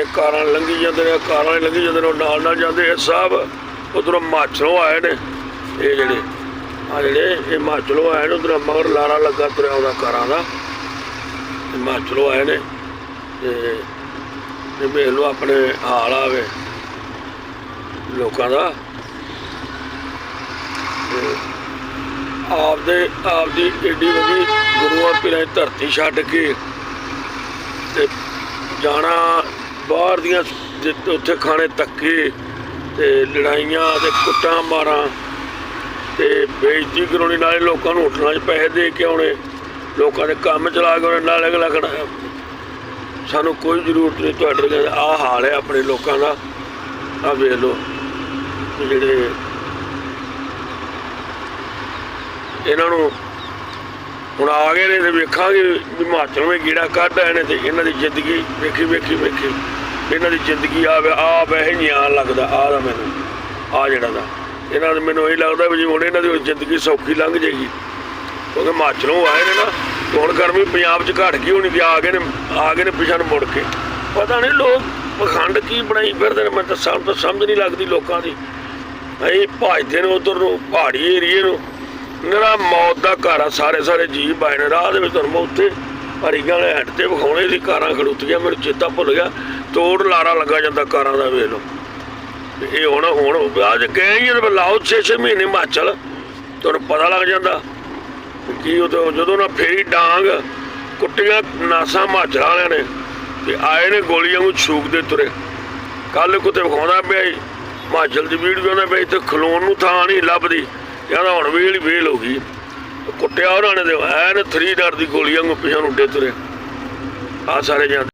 ਨੇ ਕਾਰਾਂ ਲੰਘੀ ਜਾਂਦੇ ਨੇ, ਕਾਰਾਂ ਲੰਘੀ ਜਾਂਦੇ ਨੇ, ਉਹ ਨਾਲ ਨਾਲ ਜਾਂਦੇ ਇਹ ਸਭ ਉਧਰੋਂ ਹਿਮਾਚਲੋਂ ਆਏ ਨੇ। ਇਹ ਜਿਹੜੇ ਆ ਜਿਹੜੇ ਇਹ ਹਿਮਾਚਲੋਂ ਆਏ ਨੇ, ਉਧਰ ਮਗਰ ਲਾਰਾ ਲੱਗਾ ਤੁਰਿਆ ਉਹਦਾ ਕਾਰਾਂ ਦਾ। ਹਿਮਾਚਲੋਂ ਆਏ ਨੇ ਤੇ ਇਹ ਵੇਖ ਲਓ ਆਪਣੇ ਹਾਲ ਆਵੇ ਲੋਕਾਂ ਦਾ। ਤੇ ਆਪ ਦੀ ਏਡੀ ਵੱਡੀ ਗੁਰੂਆਂ ਪੀਰਾਂ ਦੀ ਧਰਤੀ ਛੱਡ ਕੇ ਤੇ ਜਾਣਾ ਬਾਹਰ ਦੀਆਂ ਉੱਥੇ ਖਾਣੇ ਤੱਕੇ ਤੇ ਲੜਾਈਆਂ ਤੇ ਕੁੱਟਾਂ ਮਾਰਾਂ ਤੇ ਬੇਇੱਜ਼ਤੀ ਕਰਾਉਣੀ, ਨਾਲੇ ਲੋਕਾਂ ਨੂੰ ਹੋਟਲਾਂ 'ਚ ਪੈਸੇ ਦੇ ਕੇ ਆਉਣੇ, ਲੋਕਾਂ ਦੇ ਕੰਮ ਚਲਾ ਕੇ ਆਉਣੇ, ਨਾਲੇ ਅਗਲਾ ਕਹਣਾ ਸਾਨੂੰ ਕੋਈ ਜ਼ਰੂਰਤ ਨਹੀਂ ਤੁਹਾਡੇ ਲਈ ਆਹ ਹਾਲ ਹੈ ਆਪਣੇ ਲੋਕਾਂ ਦਾ। ਆ ਵੇਖ ਲਓ ਜਿਹੜੇ ਇਹਨਾਂ ਨੂੰ ਹੁਣ ਆ ਗਏ ਨੇ ਤੇ ਵੇਖਾਂਗੇ, ਹਿਮਾਚਲ ਵਿੱਚ ਗੀੜਾ ਕੱਢ ਆਏ ਨੇ ਤੇ ਇਹਨਾਂ ਦੀ ਜ਼ਿੰਦਗੀ ਵੇਖੀ ਵੇਖੀ ਵੇਖੀ। ਇਹਨਾਂ ਦੀ ਜ਼ਿੰਦਗੀ ਆ ਆ ਵੈਸੇ ਨਹੀਂ ਆਣ ਲੱਗਦਾ ਆ ਦਾ ਮੈਨੂੰ ਆ ਜਿਹੜਾ ਦਾ। ਇਹਨਾਂ ਦਾ ਮੈਨੂੰ ਇਹ ਲੱਗਦਾ ਵੀ ਜਿਵੇਂ ਹੁਣ ਇਹਨਾਂ ਦੀ ਜ਼ਿੰਦਗੀ ਸੌਖੀ ਲੰਘ ਜਾਏਗੀ ਕਿਉਂਕਿ ਹਿਮਾਚਲੋਂ ਆਏ ਨੇ ਨਾ, ਹੁਣ ਗਰਮੀ ਪੰਜਾਬ 'ਚ ਘਟ ਗਈ, ਹੋਣੀ ਤੇ ਆ ਗਏ ਨੇ, ਆ ਗਏ ਨੇ ਪਿਛਾਂ ਮੁੜ ਕੇ। ਪਤਾ ਨਹੀਂ ਲੋਕ ਪਖੰਡ ਕੀ ਬਣਾਈ ਫਿਰਦੇ ਨੇ ਮੈਂ ਤਾਂ ਸਭ ਤੋਂ ਸਮਝ ਨਹੀਂ ਲੱਗਦੀ ਲੋਕਾਂ ਦੀ। ਅਸੀਂ ਭਜਦੇ ਨੇ ਉਧਰ ਨੂੰ, ਪਹਾੜੀ ਏਰੀਏ ਨੂੰ। ਮੇਰਾ ਮੌਤ ਦਾ ਘਰ ਆ, ਸਾਰੇ ਸਾਰੇ ਜੀ ਬਾਏ ਨੇ, ਰਾਹ ਦੇ ਵਿੱਚ ਤੁਹਾਨੂੰ ਮੈਂ ਉੱਥੇ ਹਰੀਆਂ ਹੈਡ ਤੇ ਵਿਖਾਉਣੇ ਸੀ ਕਾਰਾਂ ਖੜੁੱਤੀਆਂ ਮੈਨੂੰ ਚੇਤਾ ਭੁੱਲ ਗਿਆ। ਤੋੜ ਲਾਰਾ ਲੱਗਾ ਜਾਂਦਾ ਕਾਰਾਂ ਦਾ ਵੇਖ ਲਓ। ਇਹ ਹੁਣ ਹੁਣ ਅੱਜ ਗਏ ਹੀ ਤੇ ਲਾਓ 6-6 ਮਹੀਨੇ ਹਿਮਾਚਲ ਤੁਹਾਨੂੰ ਪਤਾ ਲੱਗ ਜਾਂਦਾ। ਕੀ ਉਦੋਂ ਜਦੋਂ ਨਾ ਫੇਰੀ ਡਾਂਗ ਕੁੱਟੀਆਂ ਨਾਸਾਂ ਹਿਮਾਚਲ ਵਾਲਿਆਂ ਨੇ ਤੇ ਆਏ ਨੇ ਗੋਲੀਆਂ ਨੂੰ ਛੂਕਦੇ ਤੁਰੇ। ਕੱਲ ਕੁੱਤੇ ਵਿਖਾਉਂਦਾ ਪਿਆ ਸੀ, ਹਿਮਾਚਲ ਦੀ ਵੀਡੀਓ ਦਾ ਪਿਆ ਤੇ ਖਲੋਣ ਨੂੰ ਥਾਂ ਨਹੀਂ ਲੱਭਦੀ। ਕਹਿੰਦਾ ਹੁਣ ਵੇਲ ਵੇਲ ਹੋ ਗਈ। ਕੁੱਟਿਆ ਉਹਨਾਂ ਨੇ ਐਨ 3 ਡਾਰ ਦੀ ਗੋਲੀਆਂ ਨੂੰ ਪਿਛਾਂ ਨੂੰ ਉੱਡੇ ਤੁਰੇ। ਆ ਸਾਰੇ ਜਾਂਦੇ